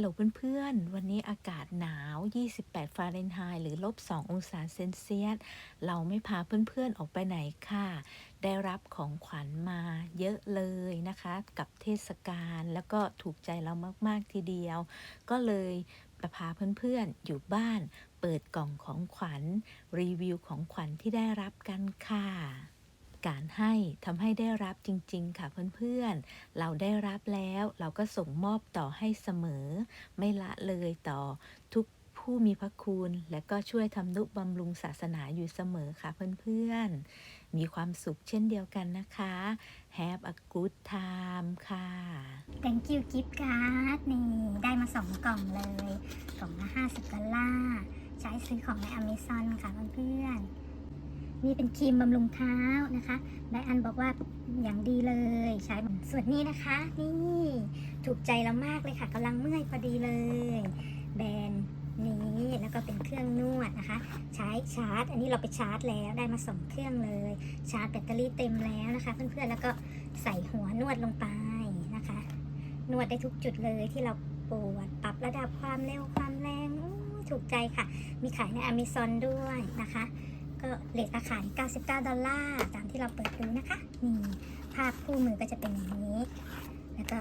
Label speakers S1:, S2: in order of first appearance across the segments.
S1: ฮัลโหลเพื่อนๆ วันนี้อากาศหนาว 28 ฟาเรนไฮต์หรือลบ 2 องศาเซนเซียส เราไม่พาเพื่อนๆ ออกไปไหนค่ะ ได้รับของขวัญมาเยอะเลยนะคะ กับเทศกาลแล้วก็ถูกใจเรามากๆทีเดียว ก็เลยไปพาเพื่อนๆ อยู่บ้าน เปิดกล่องของขวัญ รีวิวของขวัญที่ได้รับกันค่ะ การให้ทำให้ได้รับจริง ๆ ค่ะเพื่อนๆ เราได้รับแล้วเราก็ส่งมอบต่อให้เสมอ ไม่ละเลยต่อทุกผู้มีพระคุณ และก็ช่วยทำนุบำรุงศาสนาอยู่เสมอค่ะเพื่อนๆ มีความสุขเช่นเดียวกันนะคะ Have a good time ค่ะ
S2: thank you gift card นี่ ได้มาสองกล่องเลย กล่องละ 50ดอลลาร์ใช้ซื้อของใน Amazon ค่ะเพื่อนๆ นี่เป็นครีมบำรุงเท้านะคะไบอันบอกว่าอย่างดีเลยใช้ส่วนนี้นะคะ นี่ถูกใจเรามากเลยค่ะกำลังเมื่อยพอดีเลย แบรนด์นี้แล้วก็เป็นเครื่องนวดนะคะ ใช้ชาร์จ อันนี้เราไปชาร์จแล้วได้มาสองเครื่องเลย ชาร์จแบตเตอรี่เต็มแล้วนะคะ เพื่อนๆแล้วก็ใส่หัวนวดลงไปนะคะ นวดได้ทุกจุดเลยที่เราปวดปรับระดับความเร็วความแรงถูกใจค่ะ มีขายใน Amazon ด้วยนะคะ ก็เลทราคาที่99 ดอลลาร์ ตามที่เราเปิดดูนะคะ นี่ภาพคู่มือก็จะเป็นอย่างนี้ แล้วก็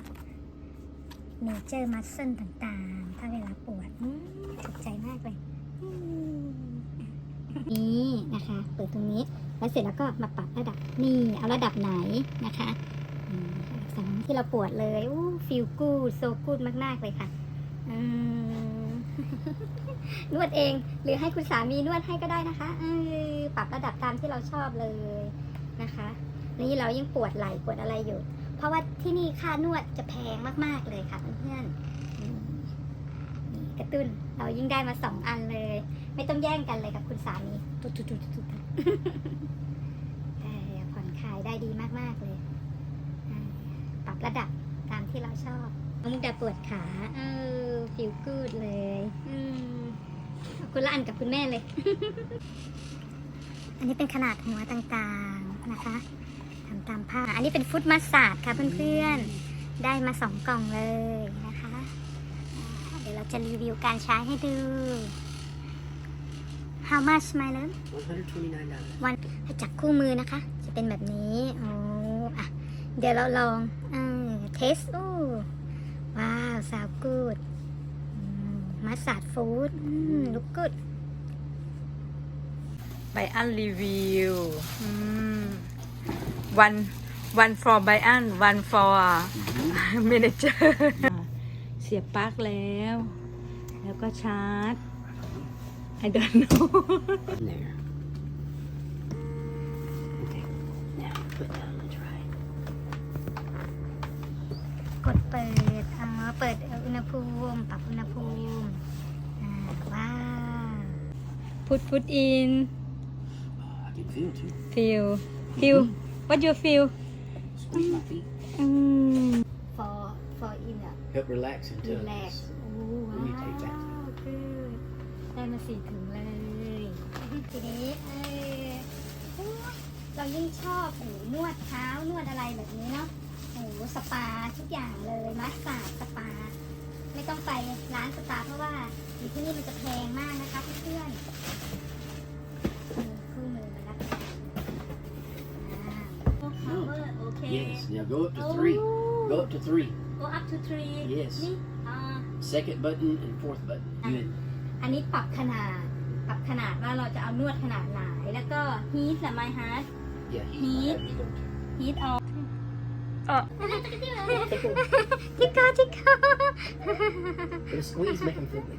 S2: เนเจอร์มัสเซนต่างๆ ถ้าเวลาปวดถูกใจมากเลย นี่นะคะ เปิดตรงนี้ แล้วเสร็จแล้วก็มาปรับระดับ นี่เอาระดับไหนนะคะอืมระดับที่เราปวดเลยอู้ฟิลกูดโซกูดมากๆเลยค่ะ อืม นวดเอง หรือให้คุณสามีนวดให้ก็ได้นะคะเออปรับระดับตามที่เราชอบเลยนะคะ นี่เรายังปวดไหล่ปวดอะไรอยู่ เพราะว่าที่นี่ค่านวดจะแพงมากๆเลยค่ะเพื่อนๆนี่กระตุ้นเรายิ่งได้มาสองอันเลย ไม่ต้องแย่งกันเลยกับคุณสามีตุ๊ดตุ๊ดตุ๊ดตุ๊ดตุ๊ดแต่ผ่อนคลายได้ดีมากๆเลย ปรับระดับตามที่เราชอบ มุกดาปวดขา เออฟิลกูดเลย อืมเอาคุณละอันกับคุณแม่เลย อันนี้เป็นขนาดหัวต่างๆนะคะทำตามผ้าอันนี้เป็นฟุตมัสซาดค่ะเพื่อนๆ ได้มาสองกล่องเลยนะคะอ่าเดี๋ยวเราจะรีวิวการใช้ให้ดู How much my love
S3: $129.
S2: วันถ้าจับคู่มือนะคะ จะเป็นแบบนี้ โอ้อะเดี๋ยวเราลอง เออเทสโอ้ ว้าวสาวกูดมัสซาดฟู้ดลุกกูด
S1: ไบอันรีวิว one one for ไบอัน one for manager เสียบปลั๊กแล้ว แล้วก็ชาร์จ I don't know
S3: In there. Okay. Now put down the try.
S2: กดเปิดอ๋อ เปิดอุณหภูมิปรับอุณหภูมิอ่าว้าว
S1: put put in
S3: Oh, I can feel too.
S1: feel feel what you feel
S3: Squeeze my feet.
S1: อืม
S2: for for in a
S3: Help relax and tell
S2: relax โอ้
S3: Let me take
S2: ว้า
S3: that.
S2: วคือได้มาสี่ถุงเลย ทีนี้เออโอ้ยเรายิ่งชอบโอ้นวดเท้านวดอะไรแบบนี้เนาะ โอ้สปาทุกอย่างเลยมัสซาดสปา ไม่ต้องไปร้านสปาเพราะว่าอยู่ที่นี่มันจะแพงมากนะคะเพื่อนๆมีคู่มือมาแล้วอ่า
S1: cover okay
S3: Yes. Now go up to three. Go up to three.
S1: go up to three
S3: Yes.
S1: นี่อ่า
S3: Second button and fourth button. Good.
S2: อันนี้ปรับขนาด ปรับขนาดว่าเราจะเอานวดขนาดไหน แล้วก็ heat และ my heart
S3: Yeah.
S2: Heat.
S3: Heat.
S2: heat on
S1: อ๋อ
S2: ทิก เกอร์ทิกเกอร์
S3: Put a squeeze, make them feel good.